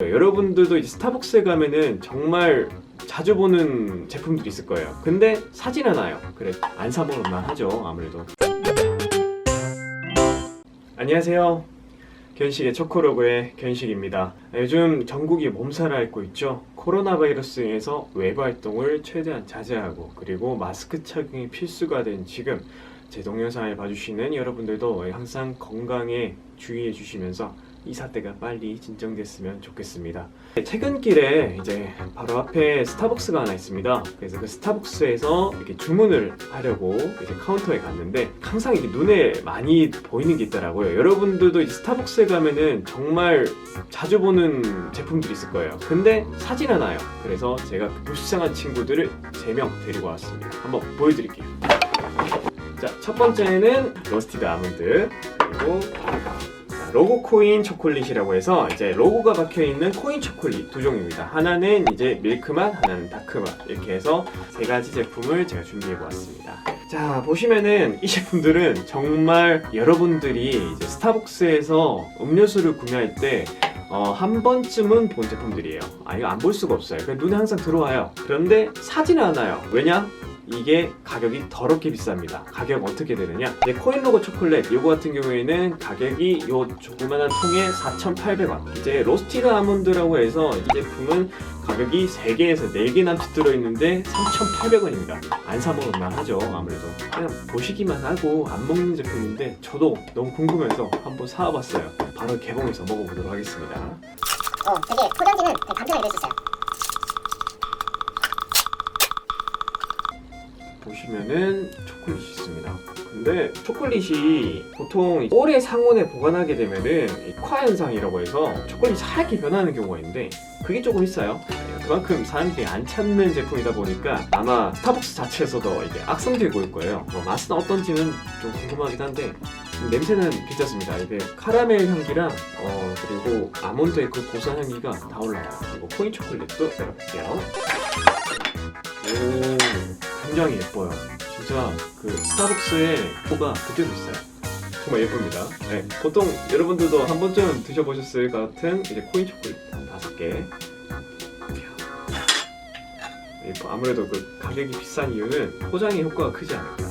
여러분들도 이제 스타벅스에 가면은 정말 자주 보는 제품들이 있을 거예요. 근데 사진 않아요. 그래 안 사 먹을만 하죠. 아무래도. 안녕하세요. 견식의 초코로그의 견식입니다. 요즘 전국이 몸살을 앓고 있죠. 코로나 바이러스에서 외부 활동을 최대한 자제하고 그리고 마스크 착용이 필수가 된 지금 제 동영상을 봐주시는 여러분들도 항상 건강에 주의해 주시면서 이 사태가 빨리 진정됐으면 좋겠습니다. 퇴근길에 이제 바로 앞에 스타벅스가 하나 있습니다. 그래서 그 스타벅스에서 이렇게 주문을 하려고 이제 카운터에 갔는데 항상 이게 눈에 많이 보이는 게 있더라고요. 여러분들도 스타벅스에 가면은 정말 자주 보는 제품들이 있을 거예요. 근데 사진 하나요. 그래서 제가 그 불쌍한 친구들을 3명 데리고 왔습니다. 한번 보여드릴게요. 자, 첫 번째는 로스티드 아몬드 그리고 자, 로고 코인 초콜릿이라고 해서 이제 로고가 박혀 있는 코인 초콜릿 두 종입니다. 하나는 이제 밀크맛, 하나는 다크맛 이렇게 해서 세 가지 제품을 제가 준비해 보았습니다. 자 보시면은 이 제품들은 정말 여러분들이 이제 스타벅스에서 음료수를 구매할 때 어, 한 번쯤은 본 제품들이에요. 아, 이거 안 볼 수가 없어요. 눈에 항상 들어와요. 그런데 사진 안 와요. 왜냐? 이게 가격이 더럽게 비쌉니다. 가격 어떻게 되느냐? 이제 코인 로고 초콜릿 요거 같은 경우에는 가격이 요 조그만한 통에 4,800원. 이제 로스티드 아몬드라고 해서 이 제품은 가격이 3개에서 4개 남짓 들어있는데 3,800원입니다. 안 사 먹을만 하죠, 아무래도. 그냥 보시기만 하고 안 먹는 제품인데 저도 너무 궁금해서 한번 사와봤어요. 바로 개봉해서 먹어보도록 하겠습니다. 어, 되게 포장지는 되게 간편하게 될수 있어요. 보시면은 초콜릿이 있습니다. 근데 초콜릿이 보통 오래 상온에 보관하게 되면은 이과 현상이라고 해서 초콜릿이 하얗게 변하는 경우가 있는데 그게 조금 있어요. 예, 그만큼 사람들이 안 찾는 제품이다 보니까 아마 스타벅스 자체에서도 이게 악성되고 있을 거예요. 뭐 맛은 어떤지는 좀 궁금하긴 한데 냄새는 괜찮습니다. 이게 카라멜 향기랑 어 그리고 아몬드의 그 고소한 향기가 다 올라와요. 그리고 코인 초콜릿도 열어볼게요. 오, 굉장히 예뻐요. 진짜 그 스타벅스의 포가 그대로 있어요. 정말 예쁩니다. 네, 보통 여러분들도 한 번쯤 드셔보셨을 것 같은 이제 코인 초콜릿 다섯 개. 아무래도 그 가격이 비싼 이유는 포장의 효과가 크지 않을까.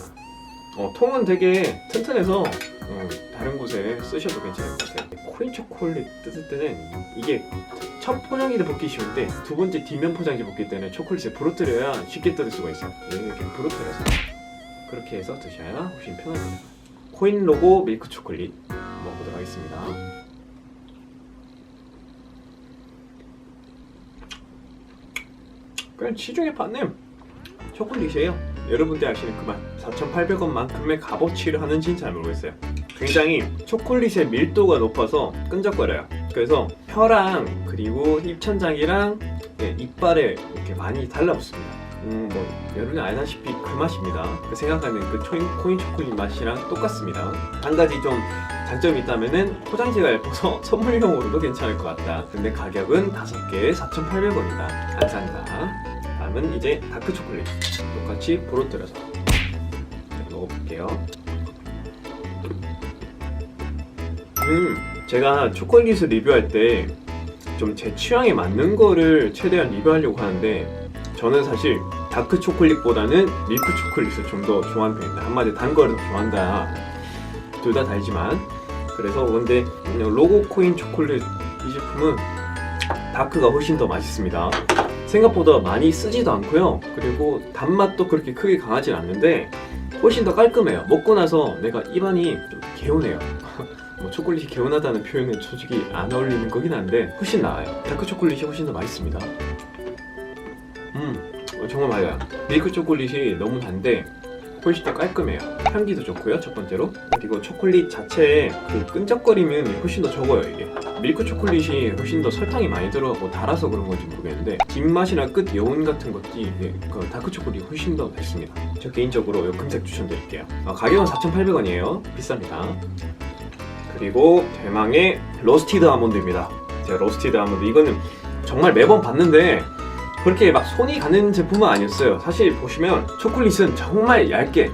어, 통은 되게 튼튼해서 어, 다른 곳에 쓰셔도 괜찮을 것 같아요. 코인 초콜릿 뜯을 때는 이게 첫 포장지를 벗기 쉬운데 두 번째 뒷면 포장지 벗길 때는 초콜릿을 부러뜨려야 쉽게 뜯을 수가 있어요. 얘는 이렇게 부러뜨려서 그렇게 해서 드셔야 훨씬 편합니다. 코인 로고 밀크 초콜릿 먹어보도록 하겠습니다. 그냥 시중에 파는 초콜릿이에요. 여러분들 아시는 그만 4,800원만큼의 값어치를 하는지는 잘 모르겠어요. 굉장히 초콜릿의 밀도가 높아서 끈적거려요. 그래서 혀랑 그리고 입천장이랑 예, 이빨에 이렇게 많이 달라붙습니다. 음, 뭐 여러분이 알다시피 그 맛입니다. 그 생각하는 그 초인, 코인 초콜릿 맛이랑 똑같습니다. 한 가지 좀 장점이 있다면은 포장지가 예뻐서 선물용으로도 괜찮을 것 같다. 근데 가격은 5개에 4,800원이다. 안 산다. 다음은 이제 다크 초콜릿. 똑같이 부러뜨려서 네, 먹어볼게요. 음, 제가 초콜릿을 리뷰할 때 좀 제 취향에 맞는 거를 최대한 리뷰하려고 하는데 저는 사실 다크 초콜릿보다는 밀크 초콜릿을 좀 더 좋아하는 편입니다. 한마디 단 거를 더 좋아한다. 둘 다 달지만 그래서 근데 그냥 로고 코인 초콜릿 이 제품은 다크가 훨씬 더 맛있습니다. 생각보다 많이 쓰지도 않고요. 그리고 단맛도 그렇게 크게 강하진 않는데 훨씬 더 깔끔해요. 먹고 나서 내가 입안이 좀 개운해요. 뭐 초콜릿이 개운하다는 표현은 솔직히 안 어울리는 거긴 한데 훨씬 나아요. 다크 초콜릿이 훨씬 더 맛있습니다. 음, 어, 정말 맞아요. 밀크 초콜릿이 너무 단데 훨씬 더 깔끔해요. 향기도 좋고요, 첫 번째로. 그리고 초콜릿 자체에 그 끈적거림은 훨씬 더 적어요, 이게. 밀크 초콜릿이 훨씬 더 설탕이 많이 들어가고 달아서 그런 건지 모르겠는데 뒷맛이나 끝 여운 같은 것들이 그 다크 초콜릿이 훨씬 더 뱄습니다. 저 개인적으로 이 금색 추천드릴게요. 어, 가격은 4,800원이에요. 비쌉니다. 그리고 대망의 로스티드 아몬드입니다. 제가 로스티드 아몬드 이거는 정말 매번 봤는데 그렇게 막 손이 가는 제품은 아니었어요. 사실 보시면 초콜릿은 정말 얇게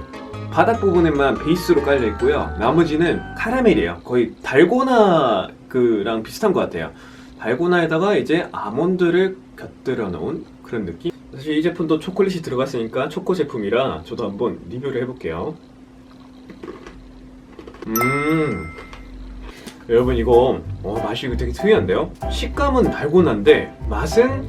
바닥 부분에만 베이스로 깔려 있고요. 나머지는 카라멜이에요. 거의 달고나 그랑 비슷한 것 같아요. 달고나에다가 이제 아몬드를 곁들여 놓은 그런 느낌? 사실 이 제품도 초콜릿이 들어갔으니까 초코 제품이라 저도 한번 리뷰를 해볼게요. 음, 여러분 이거 어, 맛이 되게 특이한데요? 식감은 달고나인데 맛은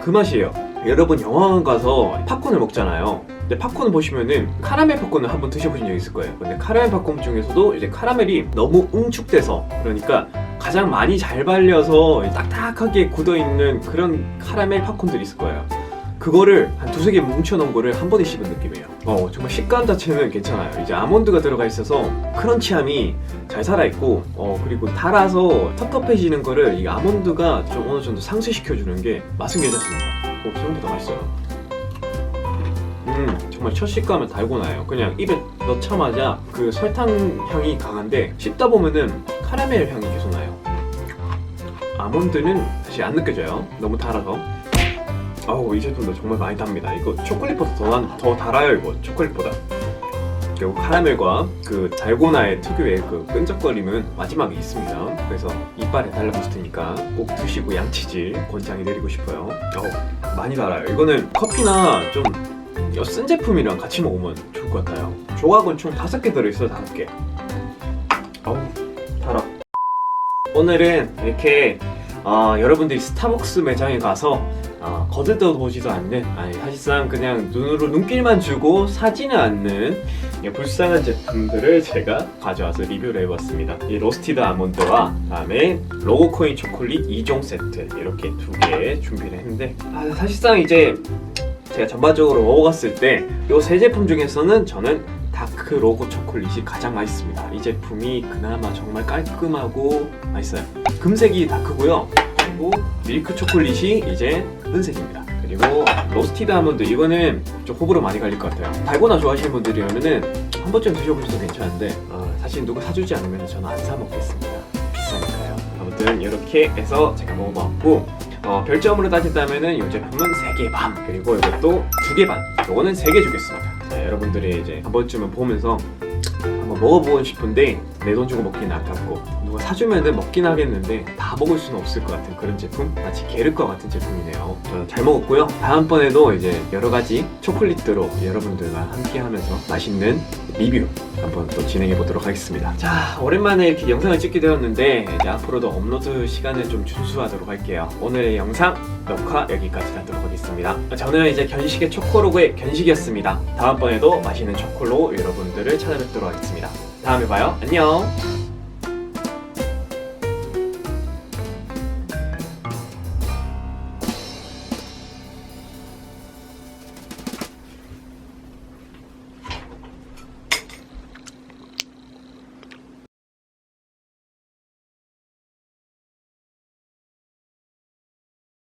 그 맛이에요. 여러분 영화관 가서 팝콘을 먹잖아요. 근데 팝콘 보시면은 카라멜 팝콘을 한번 드셔보신 적 있을 거예요. 근데 카라멜 팝콘 중에서도 이제 카라멜이 너무 응축돼서 그러니까 가장 많이 잘 발려서 딱딱하게 굳어 있는 그런 카라멜 팝콘들이 있을 거예요. 그거를 한 두세 개 뭉쳐놓은 거를 한 번에 씹은 느낌이에요. 어, 정말 식감 자체는 괜찮아요. 이제 아몬드가 들어가 있어서 크런치함이 잘 살아있고, 어, 그리고 달아서 텁텁해지는 거를 이 아몬드가 좀 어느 정도 상쇄시켜주는 게 맛은 괜찮습니다. 오, 생각보다 맛있어요. 음, 정말 첫 식감은 달고나요. 그냥 입에 넣자마자 그 설탕 향이 강한데 씹다 보면은 카라멜 향이 계속 나요. 아몬드는 사실 안 느껴져요. 너무 달아서. 아우 이 제품도 정말 많이 답니다. 이거 초콜릿보다 더, 난- 더 달아요 이거 초콜릿보다. 그리고 카라멜과 그 달고나의 특유의 그 끈적거림은 마지막에 있습니다. 그래서 이빨에 달라붙을 테니까 꼭 드시고 양치질 권장해 드리고 싶어요. 어우 많이 달아요. 이거는 커피나 좀 쓴 제품이랑 같이 먹으면 좋을 것 같아요. 조각은 총 다섯 개 들어있어요, 다섯 개. 어우, 달아. 오늘은 이렇게 어, 여러분들이 스타벅스 매장에 가서 어, 거들떠보지도 않는 아니 사실상 그냥 눈으로 눈길만 주고 사지는 않는 이 불쌍한 제품들을 제가 가져와서 리뷰를 해봤습니다. 이 로스티드 아몬드와 그다음에 로고 코인 초콜릿 2종 세트 이렇게 두 개 준비를 했는데 아, 사실상 이제 제가 전반적으로 먹어봤을 때 이 세 제품 중에서는 저는 다크 로고 초콜릿이 가장 맛있습니다. 이 제품이 그나마 정말 깔끔하고 맛있어요. 금색이 다크고요. 그리고 밀크 초콜릿이 이제 은색입니다. 그리고 로스티드 아몬드 이거는 좀 호불호 많이 갈릴 것 같아요. 달고나 좋아하시는 분들이라면은 한 번쯤 드셔보셔도 괜찮은데 어, 사실 누가 사주지 않으면 저는 안 사 먹겠습니다. 비싸니까요. 아무튼 이렇게 해서 제가 먹어봤고 어, 별점으로 따진다면은 이 제품은 3개 반 그리고 이것도 2개 반 요거는 3개 주겠습니다 자, 여러분들이 이제 한 번쯤은 보면서 한번 먹어보고 싶은데 내 돈 주고 먹기는 아깝고 누가 사주면은 먹긴 하겠는데 다 먹을 수는 없을 것 같은 그런 제품 마치 게르과 같은 제품이네요 저는 잘 먹었고요 다음번에도 이제 여러 가지 초콜릿으로 여러분들과 함께 하면서 맛있는 리뷰 한번 또 진행해 보도록 하겠습니다. 자, 오랜만에 이렇게 영상을 찍게 되었는데 이제 앞으로도 업로드 시간을 좀 준수하도록 할게요. 오늘의 영상 녹화 여기까지 하도록 하겠습니다. 저는 이제 견식의 초코로그의 견식이었습니다. 다음번에도 맛있는 초콜로 여러분들을 찾아뵙도록 하겠습니다. 다음에 봐요. 안녕.